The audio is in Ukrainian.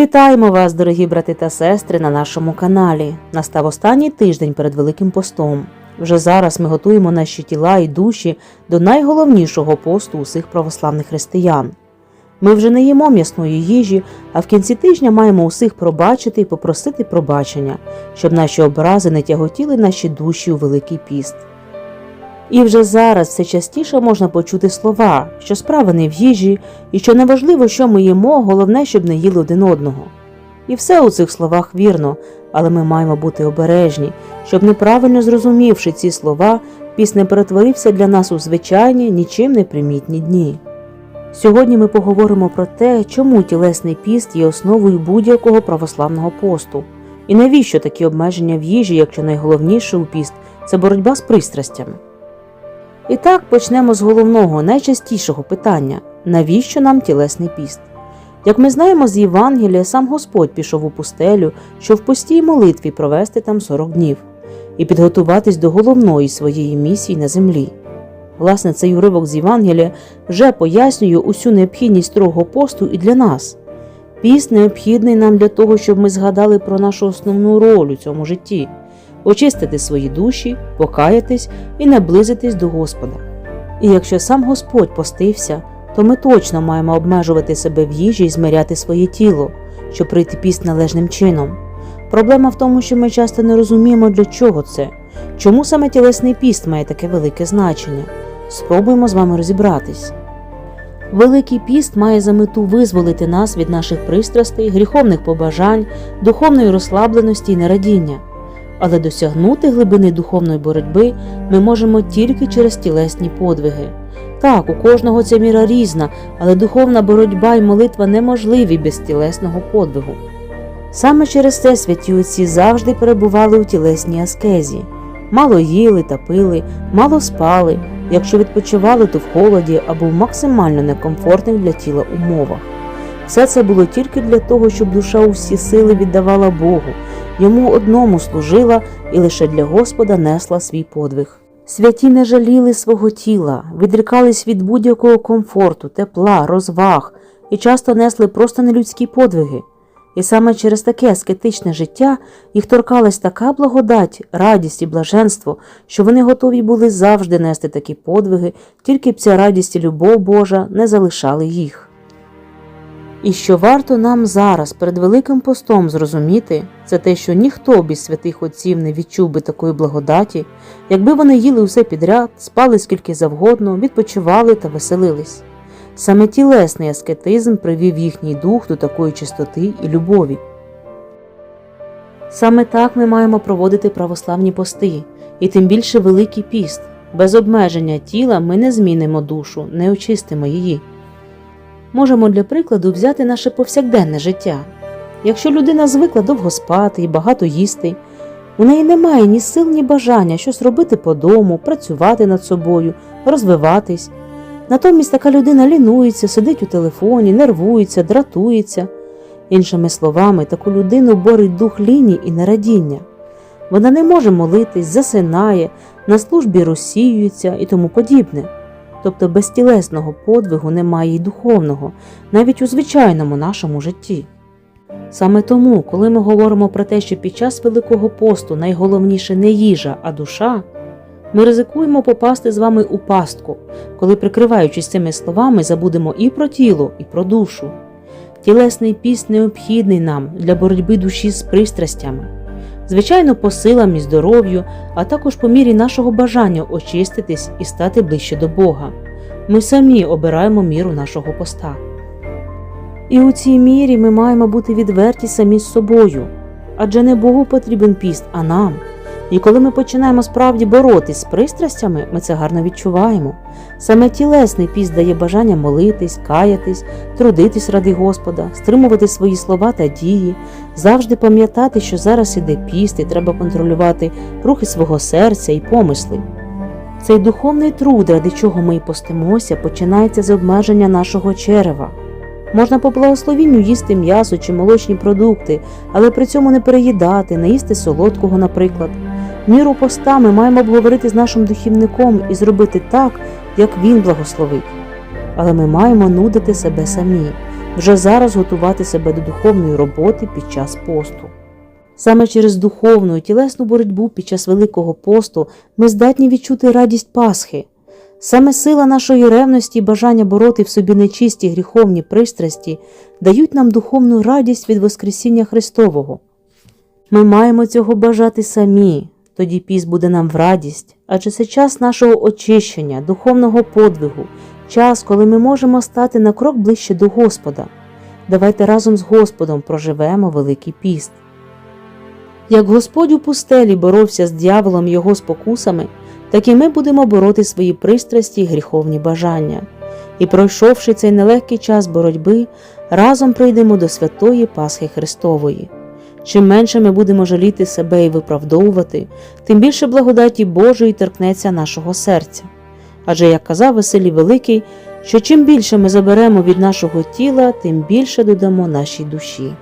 Вітаємо вас, дорогі брати та сестри, на нашому каналі. Настав останній тиждень перед Великим постом. Вже зараз ми готуємо наші тіла і душі до найголовнішого посту усіх православних християн. Ми вже не їмо м'ясної їжі, а в кінці тижня маємо усіх пробачити і попросити пробачення, щоб наші образи не тяготіли наші душі у Великий піст. І вже зараз все частіше можна почути слова, що справа не в їжі, і що неважливо, що ми їмо, головне, щоб не їли один одного. І все у цих словах вірно, але ми маємо бути обережні, щоб неправильно зрозумівши ці слова, піст не перетворився для нас у звичайні, нічим не примітні дні. Сьогодні ми поговоримо про те, чому тілесний піст є основою будь-якого православного посту, і навіщо такі обмеження в їжі, якщо найголовніше у піст це боротьба з пристрастями. І так почнемо з головного, найчастішого питання навіщо нам тілесний піст? Як ми знаємо з Євангелія, сам Господь пішов у пустелю, щоб в постій молитві провести там 40 днів і підготуватись до головної своєї місії на землі. Власне, цей уривок з Євангелія вже пояснює усю необхідність строгого посту і для нас. Піст необхідний нам для того, щоб ми згадали про нашу основну роль у цьому житті очистити свої душі, покаятись і наблизитись до Господа. І якщо сам Господь постився, то ми точно маємо обмежувати себе в їжі і змиряти своє тіло, щоб прийти піст належним чином. Проблема в тому, що ми часто не розуміємо, для чого це, чому саме тілесний піст має таке велике значення. Спробуємо з вами розібратись. Великий піст має за мету визволити нас від наших пристрастей, гріховних побажань, духовної розслабленості і нерадіння. Але досягнути глибини духовної боротьби ми можемо тільки через тілесні подвиги. Так, у кожного ця міра різна, але духовна боротьба і молитва неможливі без тілесного подвигу. Саме через це святі отці завжди перебували у тілесній аскезі, мало їли та пили, мало спали, якщо відпочивали, то в холоді або в максимально некомфортних для тіла умовах. Все це було тільки для того, щоб душа усі сили віддавала Богу, йому одному служила і лише для Господа несла свій подвиг. Святі не жаліли свого тіла, відрікались від будь-якого комфорту, тепла, розваг і часто несли просто нелюдські подвиги. І саме через таке аскетичне життя їх торкалась така благодать, радість і блаженство, що вони готові були завжди нести такі подвиги, тільки б ця радість і любов Божа не залишали їх. І що варто нам зараз перед Великим постом зрозуміти, це те, що ніхто без святих отців не відчув би такої благодаті, якби вони їли усе підряд, спали скільки завгодно, відпочивали та веселились. Саме тілесний аскетизм привів їхній дух до такої чистоти і любові. Саме так ми маємо проводити православні пости, і тим більше Великий піст. Без обмеження тіла ми не змінимо душу, не очистимо її. Можемо для прикладу взяти наше повсякденне життя. Якщо людина звикла довго спати і багато їсти, у неї немає ні сил, ні бажання щось робити по дому, працювати над собою, розвиватись. Натомість така людина лінується, сидить у телефоні, нервується, дратується. Іншими словами, таку людину борить дух лінії і нерадіння. Вона не може молитись, засинає, на службі розсіюється і тому подібне. Тобто без тілесного подвигу немає й духовного, навіть у звичайному нашому житті. Саме тому, коли ми говоримо про те, що під час Великого посту найголовніше не їжа, а душа, ми ризикуємо попасти з вами у пастку, коли, прикриваючись цими словами, забудемо і про тіло, і про душу. Тілесний піст необхідний нам для боротьби душі з пристрастями, звичайно, по силам і здоров'ю, а також по мірі нашого бажання очиститись і стати ближче до Бога. Ми самі обираємо міру нашого поста. І у цій мірі ми маємо бути відверті самі з собою, адже не Богу потрібен піст, а нам. І коли ми починаємо справді боротись з пристрастями, ми це гарно відчуваємо. Саме тілесний піст дає бажання молитись, каятись, трудитись ради Господа, стримувати свої слова та дії, завжди пам'ятати, що зараз іде піст і треба контролювати рухи свого серця і помисли. Цей духовний труд, ради чого ми й постимося, починається з обмеження нашого черева. Можна по благословінню їсти м'ясо чи молочні продукти, але при цьому не переїдати, не їсти солодкого, наприклад. Міру поста ми маємо обговорити з нашим духівником і зробити так, як він благословить. Але ми маємо нудити себе самі, вже зараз готувати себе до духовної роботи під час посту. Саме через духовну і тілесну боротьбу під час Великого посту ми здатні відчути радість Пасхи. Саме сила нашої ревності і бажання бороти в собі нечисті гріховні пристрасті дають нам духовну радість від Воскресіння Христового. Ми маємо цього бажати самі, тоді піст буде нам в радість, адже це час нашого очищення, духовного подвигу, час, коли ми можемо стати на крок ближче до Господа. Давайте разом з Господом проживемо Великий піст. Як Господь у пустелі боровся з дьяволом і його спокусами, так і ми будемо бороти свої пристрасті й гріховні бажання. І, пройшовши цей нелегкий час боротьби, разом прийдемо до святої Пасхи Христової. Чим менше ми будемо жаліти себе і виправдовувати, тим більше благодаті Божої торкнеться нашого серця. Адже, як казав Василій Великий, що чим більше ми заберемо від нашого тіла, тим більше додамо нашій душі.